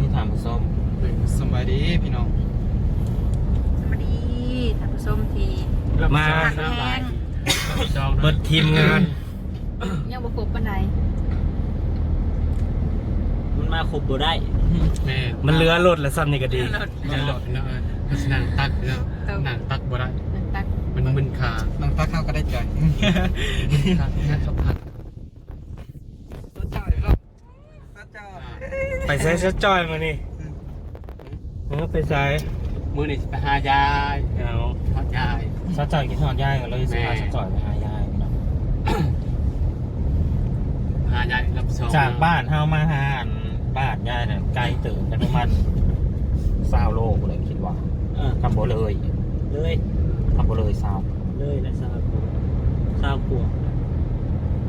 ที่ถามผู้ส้มสบายดีพี่น้อง สวัสดีท่านผู้ชมที่มา หักแพงเบิดทีมงาน ยังบ่ครบปานใดมันมาครบบ่ได้ แม่มันเรือรถและซ้ำนี่ก็ดี มันหลอดเนาะลักษณะตักเนาะหนังตักบ่ได้นั่นตักมันมึนขา น้องตาข้าวก็ได้ใจตักงานสัมผัส ตัวเจ้าเดี๋ยวเราตัวเจ้า ไปใช้เสื้อจอยมานี่เออไปใช้มือนี่ไปหายายเอาทอดยายเสื้อจอยกินทอดย่ายกันเลยสิพาเสื้อจอยไปหายายพี่น้องหายายรับสองจากบ้านเฮามาหาอันบ้านย่ายเนี่ยไกลตื่นกันประมาณสาวโลกเลยคิดว่าเออคำบ่เลยเลยคำบ่เลยสาวเลยและซาวกว่าซาวกลัว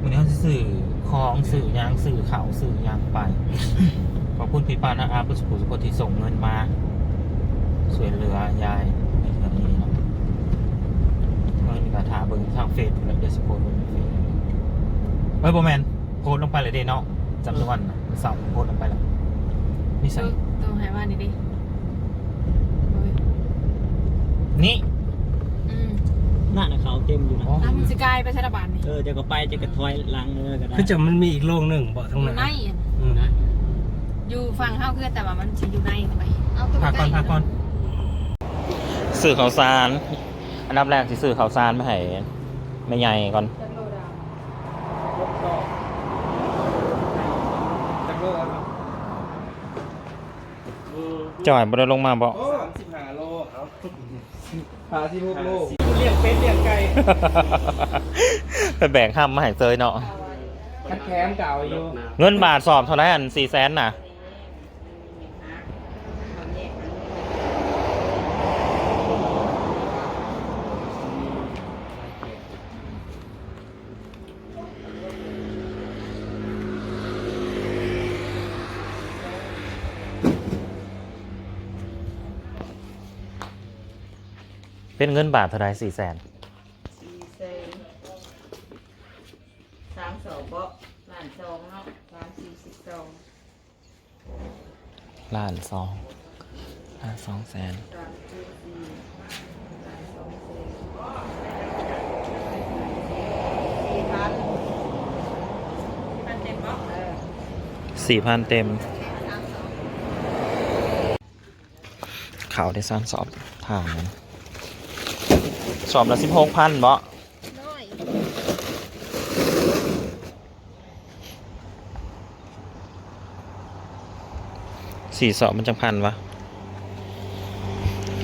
วันนี้เขาสิสื่อของสื่อยางสื่อข่าวสื่อยางไป ขอบคุณพี่ปานะอาบุสกุสุกที่ส่งเงินมาช่วยเหลือยายในเรื่องนี้เนาะเงินกระถาเบิ่งทางเฟซและเดสโพสต์บนเฟซเฮ้ยโบแมนโพสต์ลงไปเลยเด้เนาะจำนวนนะสาวโพสต์ลงไปแล้วนี่ใส่ต้องต้องให้ว่านี่ดิโอ้ยนี่อืมหน้าน่ะเขาเต็มอยู่นะอ๋อน้ำมันสิกลายไปใช้ระบาดนี่เออจะก็ไปจะก็ถอยหลังเลยก็ได้คือจะมันมีอีกโลกหนึ่งเบาะอทั้งยู่นั้นในอืมนะ อยู่ฝั่งเฮาคือแต่ว่ามันสิอยู่ในเข้าไปเอาตัวพักก่อนพักก่อนสื่อข่าวสาร อันดับแรกที่สื่อข่าวสารไม่ให้ไม่ใหญ่ก่อนจากโลกแล้วจ่อยบ่ได้ลงมาบ่โอ้สามสิบห้าโลครับหาที่พวกโลกเลี้ยงเป็ดเลี้ยงไก่ไปแบ่งห้ามมาให้เซยเนาะคัดแคมเก่าอยู่ เงินบาทสอบเท่าไหร่อันสี่แสนน่ะ งินบาทเท่าไรสี่แสนสี่เซนสามสองเบาะล้านสองเนาะสามสี่สิบสองล้านสองล้านสองแสนสามสี่สี่ล้านสองเซนสี่พันพันเต็มเบาะเออสี่พันเต็มเขาได้สร้างสอบทางนั้น สอบละสิบหกพันบ่น้อยสี่สอบมันจังพันวะ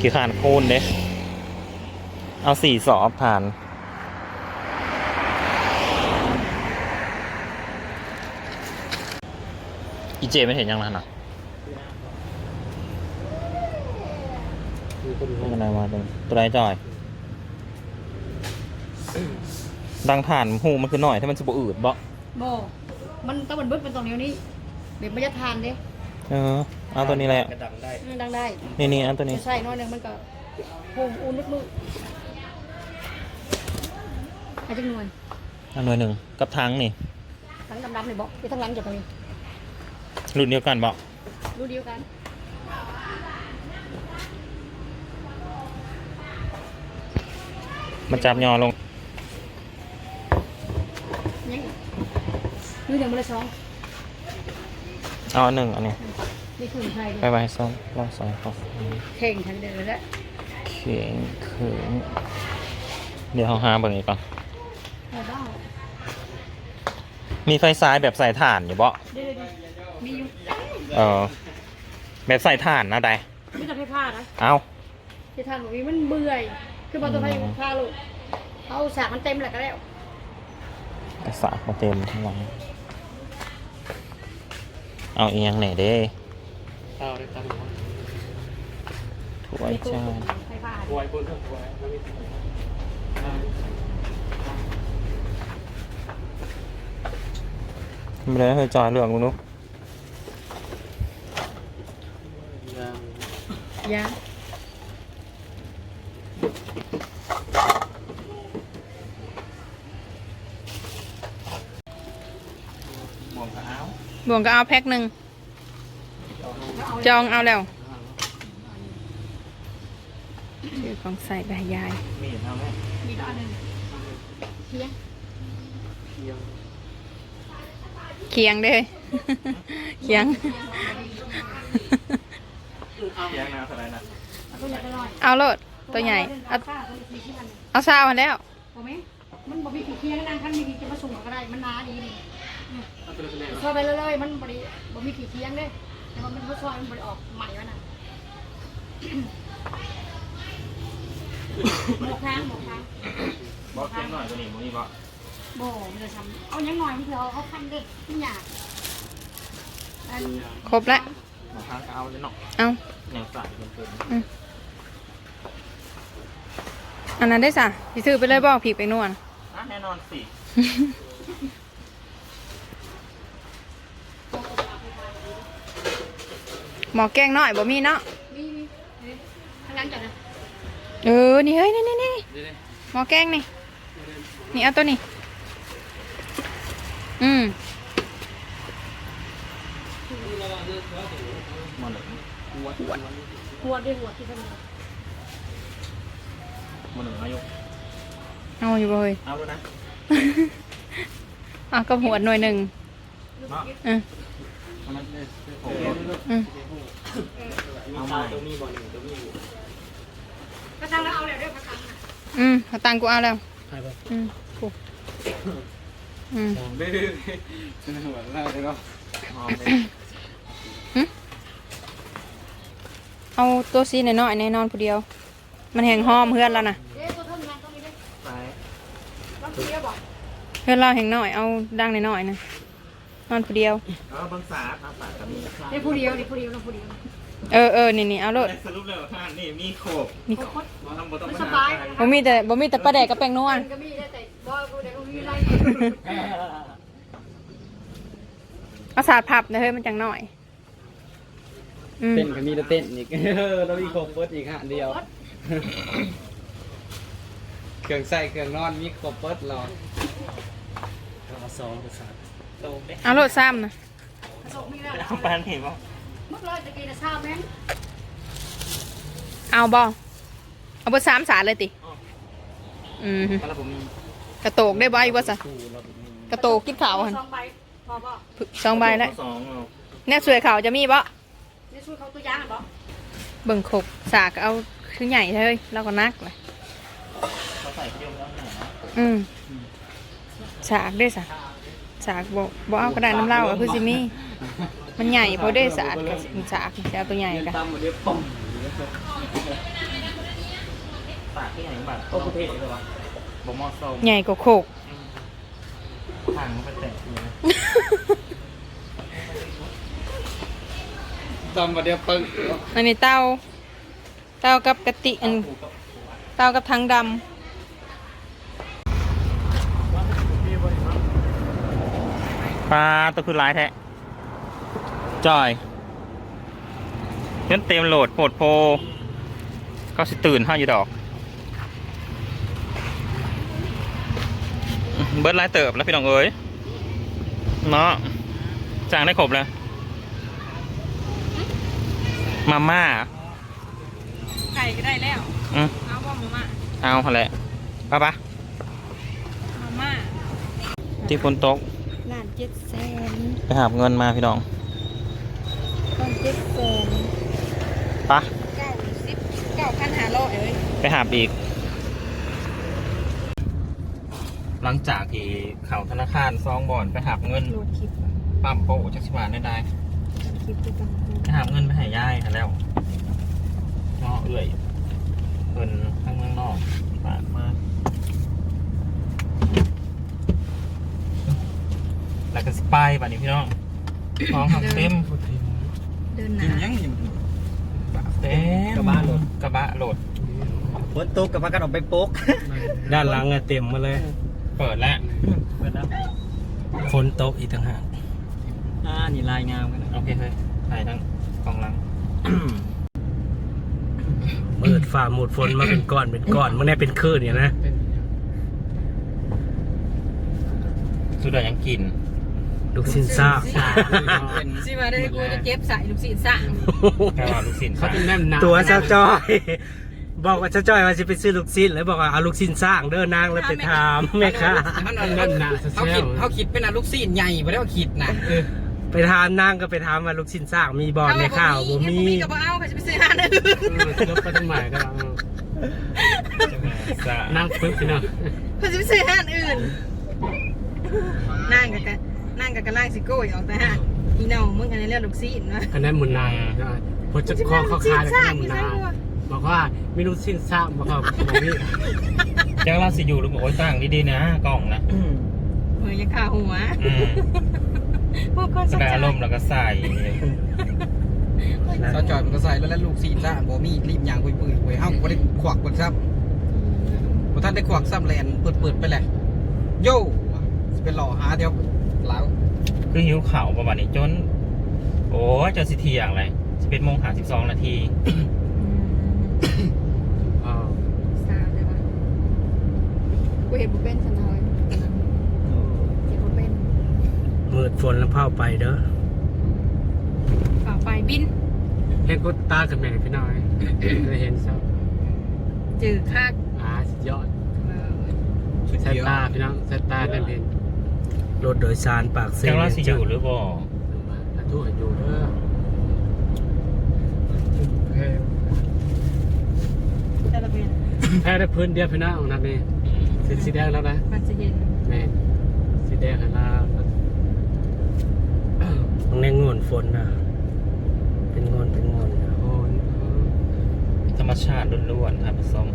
กี่ขานคูณเด้เอาสี่สอบผ่านอีเจไม่เห็นยังไงนะไม่เป็นไรมาตรงตัวไรจอย ดังผ่านหูมันคือหน่อยถ้ามันจะบอืดบ่โบมันต้องมันเบิดเป็นตรงนิ้วนี้เดี๋ยวมันจะทานเด้เออเอาตัวนี้แหละกระดังได้มันดังได้นี่นี่เอาตัวนี้จะใส่น้อยหนึงมันก็โฮมอุ่นลึกๆอาจจะหน่วยเอาหน่วยหนึ่งกับทางนี่ทั้งดำๆเลยบอกที่ทั้งหลังจะตรงนี้รุ่นเดียวกันบ่รูเดียวกันมันจับยอลง ยังรูเดียวมันละสองเอาอันหนึ่งอันนี้นี่คือไทยไปไปสองรอบสองครับเข่งทันเดินแล้วเขียงเขิงเดี๋ยวเอาหาเบิ่งอีกก่อนเอาบ้ามีไฟซ้ายแบบใส่ถ่านอยู่บ่เดี๋ยวๆมีอยู่เออแบบใส่ถ่านนะใดไม่ต้องให้ผ้านะเอาที่ทานแบบนี้มันเบื่อย คือบอลตัวไทยผ้าลูกเอาสากมันเต็มแหละก็แล้ว ไอ้สากมาเต็มข้างหลังเอาอีกอย่างไหนเด้เต้าได้ตั้งหัวถ้วยจานให้ผ้าถวยบนเรื่องถวยแล้วมีอ่าไม่ได้เคยจอยเรื่องกูนุ๊กยังยา หมวกขาว บวงก็เอาแพ็คหนึ่งเอาจองเอาแล้วชื่อของใส่ใบยาย มีดเอาไหมมีอันหนึงเคียงเคียงเด้อเคียงเสียงนะเท่าไหรนะตัวใหญ่ตัวน้อยเอาโลดตัวใหญ่ เอาเอาข้าวตัวเล็กๆที่มันเอาซาวมาแล้วบ่แม่นมันบ่มีขี้เคียงนางคันมีขี้จะมาส่งก็ได้ มันหนาดีนี่ ซอยไปเรื่อยๆมันบ่ได้บ่มีขี้เคียงเด้แต่ว่ามันบ่ซอยมันบ่ได้ออกใหม่วะน่ะหมกค้างหมกค้างบอกเสียงหน่อยตัวนี้มึงนี่บอกบ่มันจะทำเอายังหน่อยมันเถอะเอาคันเด็กมันอยากอันครบแล้วบางครั้งก็เอาเลยเนาะเอาแนวใส่เป็นเป็นอันนั้นได้สะสิซื้อไปเลยบอกผีไปนวลอะแน่นอนสิ หมอแกงน้อยบ่มีเนาะมีมีเฮ้ยข้างหล่างจัดนะเออ นี่เฮ้ยนี่นี่นี่หมอแกงนี่ นี่เอาตัวนี้ อืมมาเลยหัวหัวหัวด้วยหัวที่เป็นมาหนึ่งอายุเอาอยู่บ่เฮ้ยเอาเลยนะ อะก็หัวหน่วยหนึ่งเนาะ อืมเอามันเลยโอ้โหอืมเอาใหม่กระชังแล้วเอาเลยด้วยกระชังน่ะอืมเอาตังค์กูเอาแล้วอืมกูอืมเด้อๆฉันหัวเราะเลยเนาะหอมเลยเอาตัวซีหน่อยๆแน่นอนผู้เดียว มันแห่งหอมเพื่อนแล้วนะเอ๊ะตัวเท่านี้ต้องมีด้วยใส่ต้องเทียบบอกเพื่อนเราแห่งน้อยเอาดังหน่อยๆนะ นอนผู้เดียว เอาบางสาเอาสากับมีเดี๋ยวผู้เดียวเดี๋ยวผู้เดียวต้องผู้เดียวเออเออนี่นี่เอาโลดสรุปเลยว่าท่านนี่มีโขบมีโคตรบ่ต้องบ่ต้องไม่มาสหาบายใครบ่มีแต่บ่มีแต่ปลาแดกกับแป้งนวลมันก็มีได้แต่บ่ผู้เดียวก็มีไรเอาสาดพับนะเฮ้ยมันจังหน่อยอืมเต้นก็มีแต่เต้นอีกเออแล้วมีครบเบิดอีกฮะเดียว เครื่องใส่เครื่องนอนมีครบเบิดรอสองประสาท โตเด้เอาโลดซ้ำนะกระโดดมีแล้วเอาปานเห็นป่ะเมื่อไรตะกี้นะทราบไหมเอาบ่เอาเบอร์สามสาดเลยติ อืมแล้วผมมีกระโตกได้ใบบ่ซะกระโตกกินขาวหันสองใบพอบ่สองใบแล้วสองเอาแน่สวยขาวจะมีบ่นี่ช่วยเขาตัวอย่างบ่เบิ่งขบสากก็เอาคือใหญ่เลยเราก็นักเลยเขาใส่เยอะแล้วไหนนะอืมสากได้สะ สากบ่บ่เอากระดาษน้ำเหล้าอะคือสิมีมันใหญ่พอได้สากกับสากจะเอาตัวใหญ่เงินกันตำมาเดียวป่องปากที่ไหนบ้างโอ้ประเภทเลยวะบ่มอโซใหญ่กว่าโคกทางมันเป็นแตกเลยนะตำมาเดียวปึ้งอันนี้เต้าเต้ากับกะติอันเต้ากับทางด ปลาตัวคือลายแท้จอยเล่นเต็มโหลดโปดโพก็สิตื่นห้าอยู่ดอก เบิร์ดลายเติบแล้วพี่น้องเอ้ยเนาะจางได้ครบแล้ว มาม่าำไก่ก็ได้แล้ว อืมเอาบ่มาม่า เอาหั่นแหละปะปะมาม่า ที่ฝนตก ล้านเจ็ดแสนไปหาเงินมาพี่น้องล้านเจ็ดแสนปะเก้าสิบเก้าพันห้าร้อยเอ้ยไปหาอีก หลังจากที่เข่าธนาคารซองบ่อนไปหาเงินโหลดคลิปปั๊มโปะจักสิบาทได้ได้คลิปด้วยกันไปหาเงินไปใหายายกันแล้วนอเอื่อยเพิ่นทางเมืองนอกฝากมา แล้วก็สปายบัดนี้พี่น้องท้องหักเต็มเดินหกินนายังอยู่เต็มกระบะโหลด กระบะโหลด ฝนตกกับพากันออกไปโป๊กด้านหลังอะเต็มมาเลย เปิดแล้วเปิดแล้วฝนตกอีกต่างหากอ่านี่ลายงามกันนะโอเคเฮ้ยถ่ายทั้งกองหลัง มืดฝ่าหมดฝนมาเป็นก้อนเป็นก้อนมันได้เป็นคลื่นเนี่ยนะเป็นสุดยอดยังกินด ลูกชิ้นซ่าสิมาได้กูจะเก็บใส่ลูกศิษย์สั่งแค่ว่าลูกศิลป์เขาจะแนมหนาตัวเจ้าจ้อย บอกว่าเจ้าจ้อยว่าจะไปซื้อลูกชิ้นแล้วบอกว่าเอาลูกชิ้นสร้างเด้อนางแล้วไปถามแม่ค้าเขาจะแนมหนาเซเขาลคิดเขาคิดเป็นอะลูกซีนใหญ่ไม่ได้ว่าคิดนะไปถามนางก็ไปถามว่าลูกชิ้นสร้างมีบอลในข้าวบ่มี มีก็บ่เอาเขาจะไปซื้อหาอื่นรถก็ต้องใหม่ก็ซ่านั่งปึ๊บพี่น้องเขาจะไปซื้อหาอื่นนั่งกับกัน นั่งกับกันล่างสิโก้ยออกแต่หาอีน้องมึงอันนี้เรียกลูกศิษย์นะคะแนนหมุนนายพอจะคอเขาคาเลยคะแนนหมุนนายบอกว่าไม่รู้สิ้นทราบบอกว่าบอกนี่แจ้งเราสิอยู่หรือบอกว่าตั้งดีๆนะกล้องนะเฮ้ยยังขาหัวอืมพวกคนแสดงอารมณ์แล้วก็ใส่ซอจอยมันก็ใส่แล้วแล้วลูกซีนซ่าบ่มีรีบยางปุยปุยปุยเฮ้าบ่ได้ขวักบ่ซ้ำบ่ท่านได้ขวักซ้ำแลนเปิดเปิดไปแหละโย่สิเป็นหล่อหาเดียว แล้วคือหิวเข่าวประมาณนี้จน โอ้ยจะสิเที่ยงเลยสิเป็นโมงหาสิบสองนาทีอ๋อสาวเลยวะกูเห็นบุเป็นสันน้อยเห็นบุเป็นมืดฝนแล้วเผาไปเด้อฝ่าไปบินเห็นก็ตากับแม่พี่น้อยเคยเห็นซะจืดคักอ่าสุดยอดเออสุดสายเดียวตาพี่น้องสายตาได้เห็น รถโดยสารปากเซแจ้งเราสิอยู่หรือบ่ทุกอยู่เด้อแต่ละเป็นแพ้ได้พื้นเดียวพี่น้องนะนี่สีสีแดงแล้วนะมันจะเห็นแม่สีแดงแล้วตรงนี้งวนฝนนะเป็นงอนเป็นงอนนะโอ้ยธรรมชาติล้วนๆครับผสม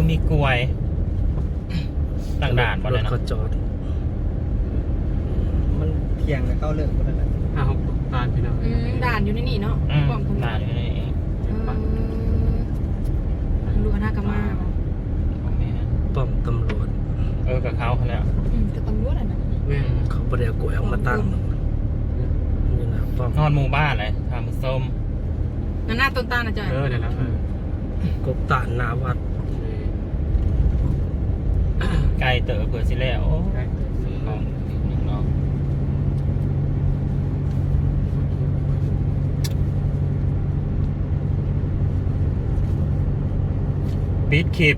คือมีกลวยต่างด่านบ่รเลถยเนาะเขาจอดมันเพียงแล้วเข้าเลิกก็ได้ห้าหกตาพี่น้องอืมด่านอยู่ในนี่เนาะอืมป้อมถนนด่านอยู่ในนี้เออรู้ว่าน่ากะมาบ่พ่อแม่ป้อมตำรวจเออกับเขาเขาแล้วอืมก็ตำรวจอะนะแม่เขาบ่ได้เอากล้วยออกมาตั้งนี่นะป้อมนอนหมู่บ้านเลยทำส้มนั่นหน้าต้นตาลนะจอยเออเดี๋ยวแล้วเออกบตานหนาวัด ไก่เต๋อเผื่อสิแล้วโอ้ซื้อของอีกหนึ่งเนาะปิดคลิป